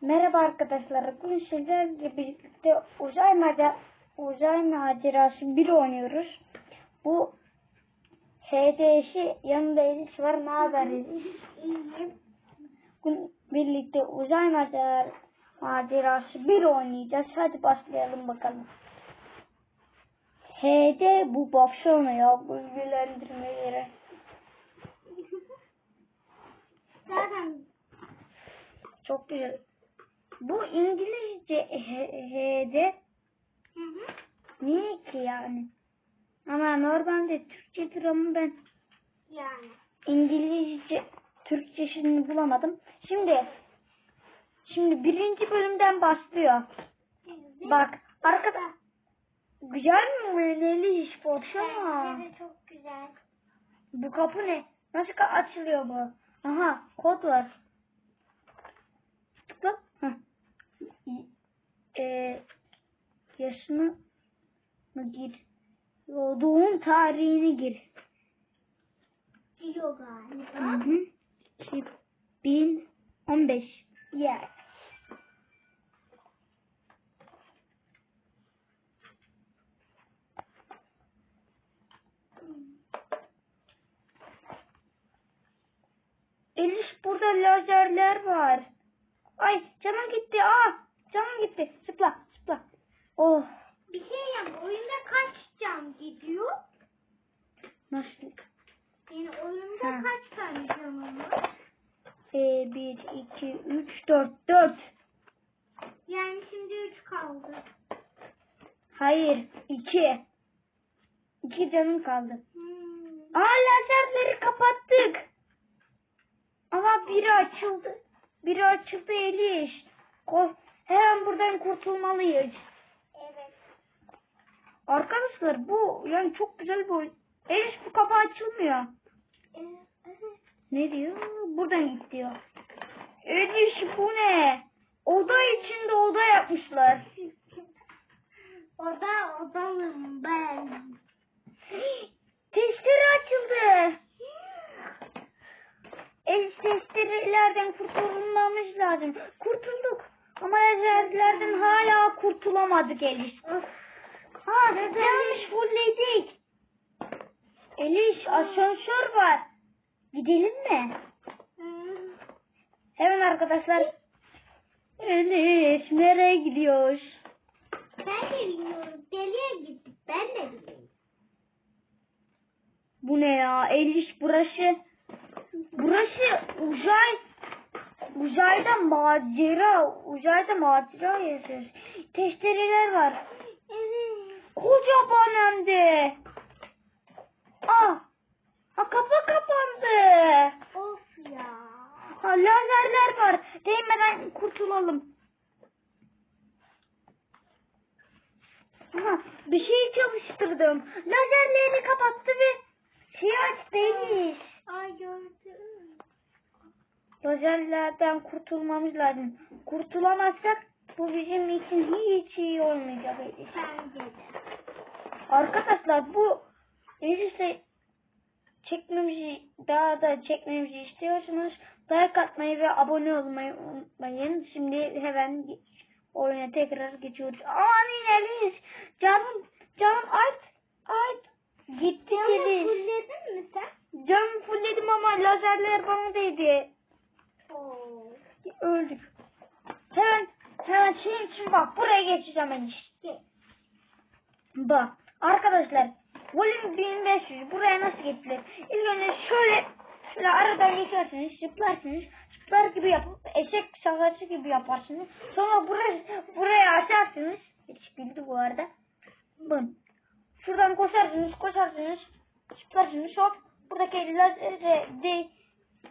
Merhaba arkadaşlar. Bugün sizlerle birlikte uzay, maca uzay macerası 1 oynuyoruz. Bu HDŞ'i yanında Eliş var. Ne haber? İyiyim. Bugün birlikte uzay macer macerası 1 oynayacağız. Hadi başlayalım bakalım. HD bu baksana ya bu bilgilendirmeleri. Zaten Çok güzel. Bu İngilizce H- HD hı hı. Niye ki yani? Ama normalde Türkçedir ama ben yani. İngilizce Türkçesini bulamadım. Şimdi şimdi birinci bölümden başlıyor. Bak arkada güzel mi böyle iş. Bence de çok güzel. Bu kapı ne? Nasıl açılıyor bu? Aha kod var. Yaşını mı gir? Yo, Doğum tarihini gir. Diyor Hı galiba. hı. 2015. Yes. Eliş burada lazerler var. Ay canım gitti. Aa canım gitti. Zıpla. Oh Bir şey yap. Oyunda kaç can gidiyor? nasıl? Yani oyunda Ha. kaç tane canım var? Ee, 1, 2, 3, 4, 4. Yani şimdi 3 kaldı. Hayır 2. 2 canım kaldı. Hmm. Aa lazerleri kapattık. Ama biri açıldı. Biri açıldı Eliş. Hemen buradan kurtulmalıyız. Arkadaşlar bu yani çok güzel bir oyun. Eliş bu kapı açılmıyor. Evet. Ne diyor? Buradan git diyor. Eliş bu ne? Oda içinde oda yapmışlar. Orada odalım ben. Testere açıldı. El testerelerden kurtulmamız lazım. Kurtulduk. Ama lazerlerden hala kurtulamadık Eliş. Ha yanlış fulledik. Eliş asansör var. Gidelim mi? Hmm. Hemen arkadaşlar. Eliş nereye gidiyoruz? Ben de bilmiyorum. Deliye gittik. Ben de bilmiyorum. Bu ne ya? Eliş burası. Burası uzay. Uzayda macera. Uzayda macera yazıyor. Testereler var. Kocaman hem de. Ah. Ha kapı kapandı. Of ya. Ha lazerler var. Değmeden kurtulalım. Aha, bir şey çalıştırdım. Lazerlerini kapattı ve şey aç değil. Ay gördüm. Lazerlerden kurtulmamız lazım. Kurtulamazsak bu bizim için hiç iyi olmayacak. Bence de. Arkadaşlar bu işte çekmemizi daha da çekmemizi istiyorsanız like atmayı ve abone olmayı unutmayın. Şimdi hemen oyuna tekrar geçiyoruz. Aman ineriz. Canım canım art art gitti Canı dedi. fulledin mi sen? Canım fullledim ama lazerler bana değdi. Oo. Öldük. Hemen hemen şey için bak buraya geçeceğim ben işte. Bak arkadaşlar volüm 1500 buraya nasıl geçilir? İlk önce şöyle şöyle aradan geçersiniz zıplarsınız zıplar gibi yapıp eşek şakası gibi yaparsınız. Sonra buraya, buraya açarsınız. Güldü bu arada. Bın. Şuradan koşarsınız koşarsınız zıplarsınız hop buradaki lazere de,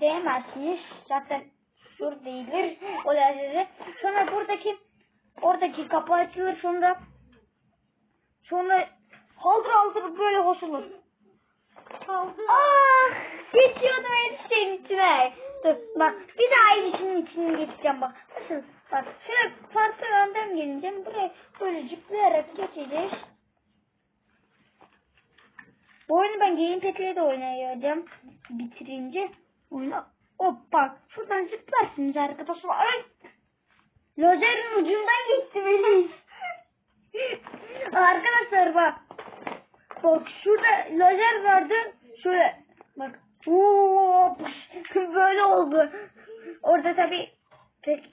değmezsiniz. Zaten şur değildir o lazere. Sonra buradaki oradaki kapı açılır sonra Sonra haldır haldır böyle hoşulur. Kaldı. Ah! Geçiyordum eniştenin içine. Dur bak bir daha eniştenin içine geçeceğim bak. Nasıl? Bak şöyle farklı yönden geleceğim. Buraya böyle zıplayarak geçeceğiz. Bu oyunu ben gamepad'le de oynayacağım. Bitirince oyunu. Hop bak şuradan zıplarsınız arkadaşlar. Ay! Lazerin ucundan geçti Melis. Arkadaşlar bak. Bak şurada lazer vardı. Şöyle bak. Oo, böyle oldu. Orada tabii pek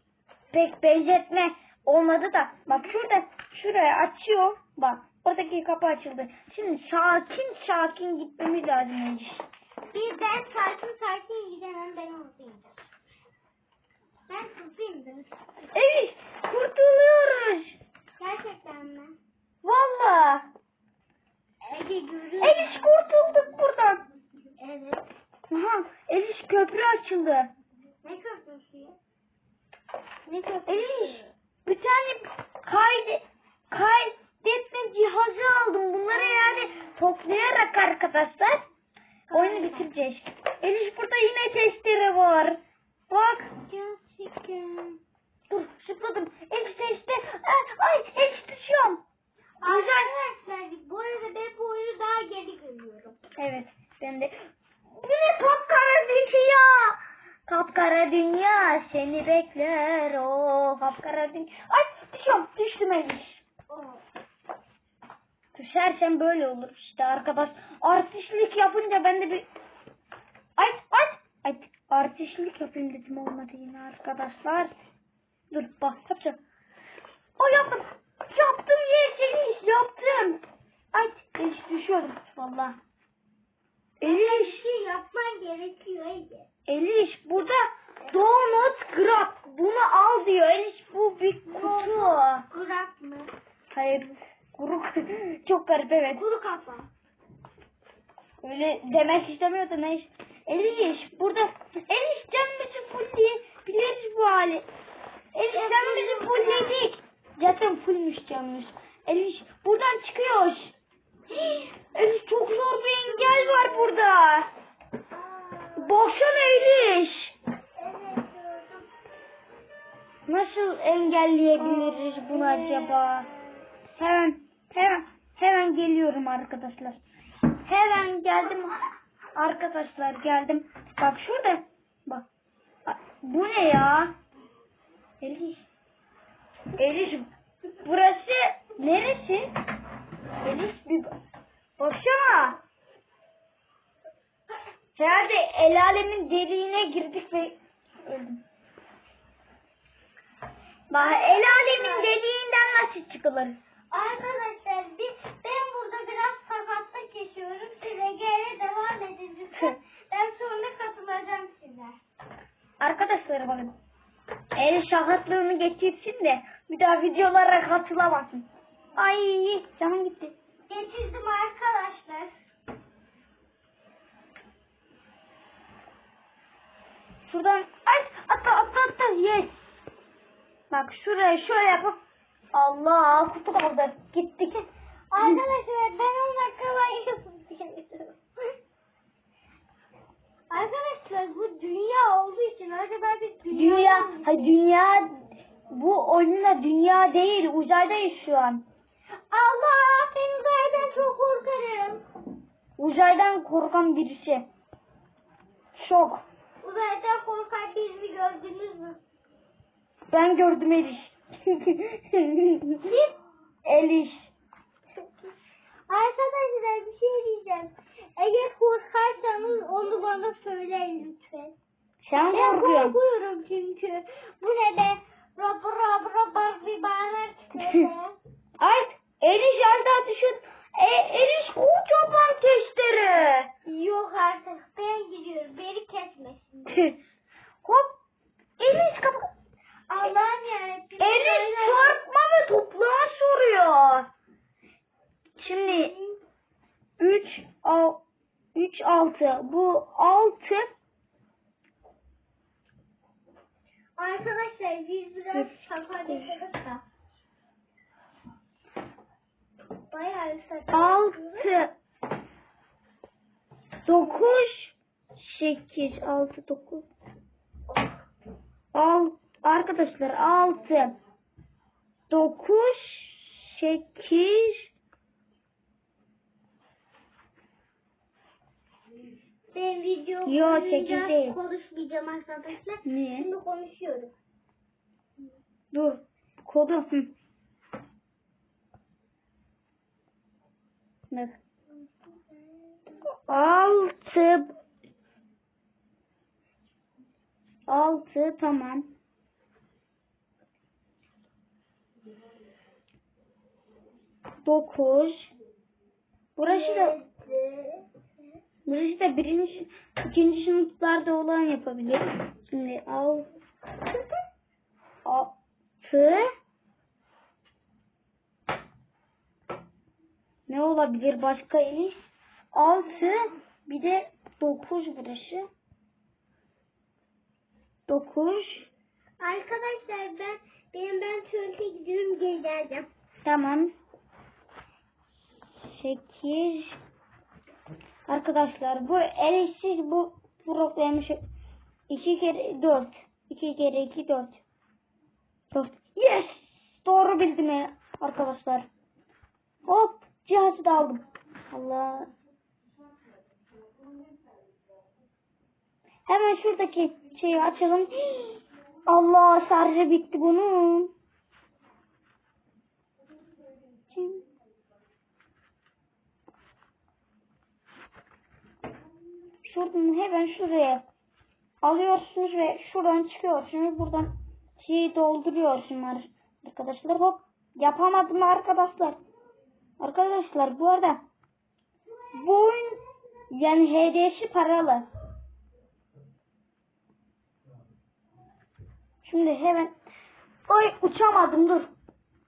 pek benzetme olmadı da. Bak şurada şuraya açıyor. Bak oradaki kapı açıldı. Şimdi sakin sakin gitmemiz lazım. Bir ben sakin sakin gidemem ben hızlıyım. Ben hızlıyımdır. Evet kurtuluyoruz. Gerçekten mi? Valla. Ege görüyor. Eliş kurtulduk buradan. Evet. Aha, Eliş köprü açıldı. Ne köprüsü ya? Ne köprüsü? Eliş bir tane kaydı, kaydetme cihazı aldım. Bunları yani toplayarak arkadaşlar oyunu bitireceğiz. Eliş burada yine testere var. Bak. Gerçekten. Dur zıpladım. Eliş testi. Ay, ay Eliş düşüyorum. Arkadaşlar bu arada ben bu oyunu daha yeni görüyorum. Evet ben de. Bu ne kapkara dünya? Kapkara dünya seni bekler o kapkara dünya. Ay düşüyorum düştüm Eliş. Oo. Düşersen böyle olur işte arkadaş. Artistlik yapınca ben de bir... Ay ay ay artistlik yapayım dedim olmadı yine arkadaşlar. Dur bak yapacağım. O yaptım. Yaptım yeşil yaptım. Ay Eliş düşüyorum valla. Bir Eliş, şey yapman gerekiyor. Eliş burada donut grab bunu al diyor. Eliş bu bir kutu. Kurak mı? Hayır kuru çok garip evet. Kuru kafa. Öyle demek istemiyordu ne iş. Eliş burada. Eliş canımızı fulli. Biliriz bu hali. Eliş canımızı fulledik. Zaten fullmüş canımız. Eliş buradan çıkıyoruz. Eliş çok zor bir engel var burada. Baksana Eliş. Nasıl engelleyebiliriz bunu acaba? Hemen hemen hemen geliyorum arkadaşlar. Hemen geldim. Arkadaşlar geldim. Bak şurada. Bak. Bu ne ya? Eliş. Eliş. Burası neresi? Eliş bir bak- baksana. Herhalde el alemin deliğine girdik ve öldüm. Bak el alemin deliğinden nasıl çıkılır? Arkadaşlar biz, ben burada biraz sakatlık yaşıyorum. Siz Ege'ye devam edin lütfen. Ben sonra katılacağım size. Arkadaşlar bakın. El şahatlığını geçirsin de bir daha videolara katılamasın. Ay canım gitti. Geçirdim arkadaşlar. Şuradan ay atla atla atla yes. Bak şuraya şöyle yapıp Allah kutu kaldı. Gittik. Arkadaşlar ben ona kolay yapıyorum. Arkadaşlar bu dünya olduğu için acaba biz dünya, Dünya, ha, dünya bu oyunda dünya değil uzaydayız şu an. Allah ben uzaydan çok korkarım. Uzaydan korkan birisi. Şok. Uzaydan korkan birini gördünüz mü? Ben gördüm Eliş. Eliş. Arkadaşlar bir şey diyeceğim. Eğer korkarsanız onu bana söyleyin lütfen. Sen Ben korkuyorsun. korkuyorum çünkü. Bu ne be? Rob rob rob bir çıkıyor. Ay Eliş az daha düşün. E, Eliş kocaman testere. Yok artık ben gidiyorum. Beni kesmesin. Hop. Eliş kapı. Allah'ım yarabbim. Eliş çarpma mı toprağa soruyor. Şimdi 3 al 3 6 bu 6 Arkadaşlar biz biraz şaka yaşadık da. Bayağı şaka 6 9 8 6 9 Al arkadaşlar 6 9 8 Ben video Yo, sekiz değil. konuşmayacağım arkadaşlar. Niye? Şimdi konuşuyorum. Dur. Kodu. Hı. Bak. Altı. Altı tamam. Dokuz. Burası da burası da birinci, ikinci sınıflarda olan yapabilir. Şimdi al. Altı. Ne olabilir başka iş? Altı. Bir de dokuz burası. Dokuz. Arkadaşlar ben benim ben tuvalete gidiyorum geri geleceğim. Tamam. 8 Arkadaşlar bu eleştir bu problemi şu 2 kere 4 2 kere 2 4 4 Yes! Doğru bildim ya arkadaşlar. Hop cihazı da aldım. Allah. Hemen şuradaki şeyi açalım. Allah şarjı bitti bunun. Şuradan hemen şuraya alıyorsunuz ve şuradan çıkıyorsunuz. Buradan şeyi dolduruyorsunuz arkadaşlar. Hop yapamadım arkadaşlar. Arkadaşlar bu arada bu oyun yani HD'si paralı. Şimdi hemen Oy uçamadım dur.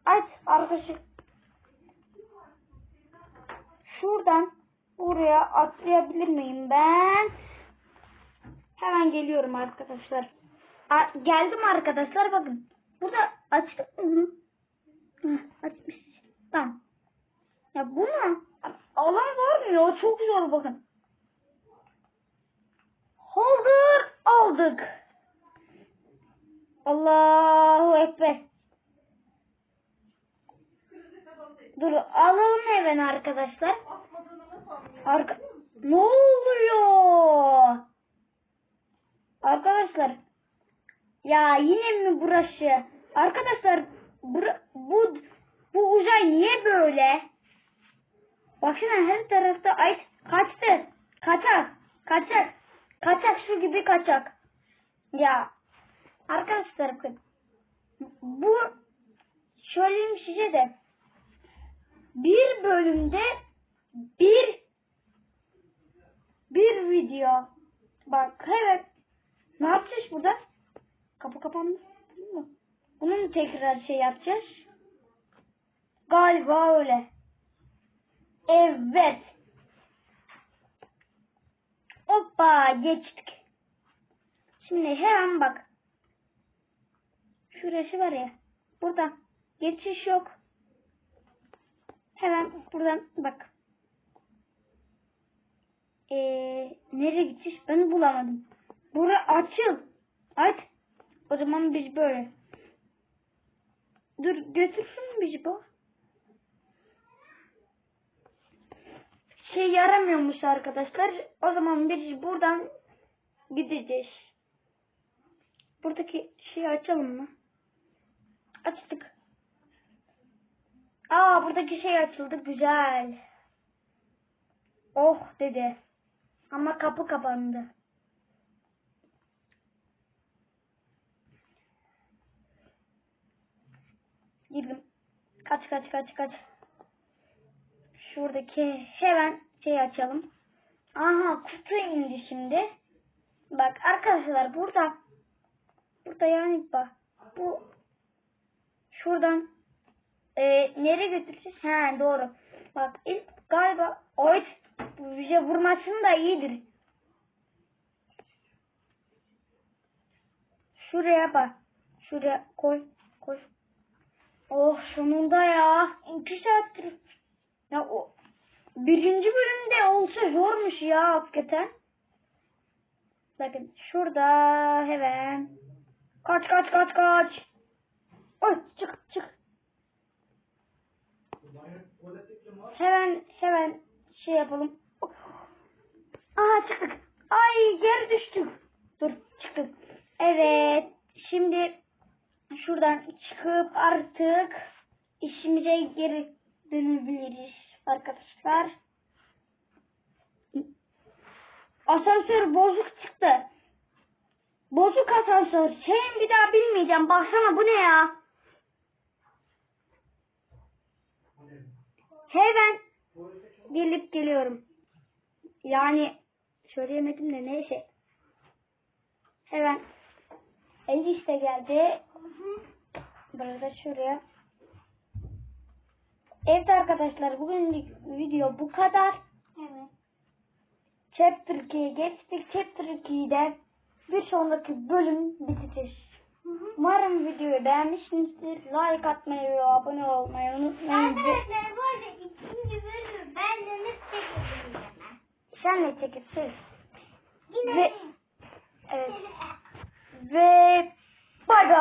Aç arkadaşlar. Şuradan buraya atlayabilir miyim ben? Hemen geliyorum arkadaşlar. A- geldim arkadaşlar bakın. Burada açtık mı açmış. Tamam. Ya bu ne? Alan var mı ya? Çok zor bakın. Holder aldık. Allahu Ekber. Dur alalım hemen arkadaşlar. Arka ne oluyor? Arkadaşlar ya yine mi burası? Arkadaşlar bura- bu bu uzay niye böyle? Baksana her tarafta ay kaçtı. Kaçak. Kaçak. Kaçak şu gibi kaçak. Ya arkadaşlar bakın. Bu söyleyeyim size de bir bölümde bir bir video. Bak evet. Ne yapacağız burada? Kapı kapandı. Bunu mu tekrar şey yapacağız? Galiba öyle. Evet. Hoppa geçtik. Şimdi hemen bak. Şurası var ya. Burada. Geçiş yok. Hemen buradan bak. Ee, nereye gideceğiz? Ben bulamadım. Bura açıl. Aç. O zaman biz böyle. Dur götürsün bizi bu? Şey yaramıyormuş arkadaşlar. O zaman biz buradan gideceğiz. Buradaki şeyi açalım mı? Açtık. Aa buradaki şey açıldı. Güzel. Oh dedi. Ama kapı kapandı. Girdim. Kaç kaç kaç kaç. Şuradaki hemen şey açalım. Aha kutu indi şimdi. Bak arkadaşlar burada burada yani bak bu şuradan e, nereye götüreceğiz? Ha doğru. Bak ilk galiba oy bize vurmasın da iyidir. Şuraya bak. Şuraya koy. Koy. Oh sonunda ya. İki saattir. Ya o birinci bölümde olsa zormuş ya hakikaten. Bakın şurada hemen. Kaç kaç kaç kaç. Oy çık çık. Hemen hemen şey yapalım. Aha çıktık. Ay geri düştük. Dur çıktık. Evet. Şimdi şuradan çıkıp artık işimize geri dönebiliriz arkadaşlar. Asansör bozuk çıktı. Bozuk asansör. Şeyin bir daha bilmeyeceğim. Baksana bu ne ya? Hemen gelip geliyorum. Yani söyleyemedim de neyse. Hemen el işte geldi. Burada şuraya. Evet arkadaşlar bugünlük video bu kadar. Evet. Chapter 2'ye geçtik. Chapter 2'de bir sonraki bölüm bitecek. Hı hı. Umarım videoyu beğenmişsinizdir. Like atmayı ve abone olmayı unutmayın. Arkadaşlar bu arada ikinci bölümü ben de nasıl çekebilirim. Sen ne çekipsiz. Yine Ve- Evet. Ve bay bay.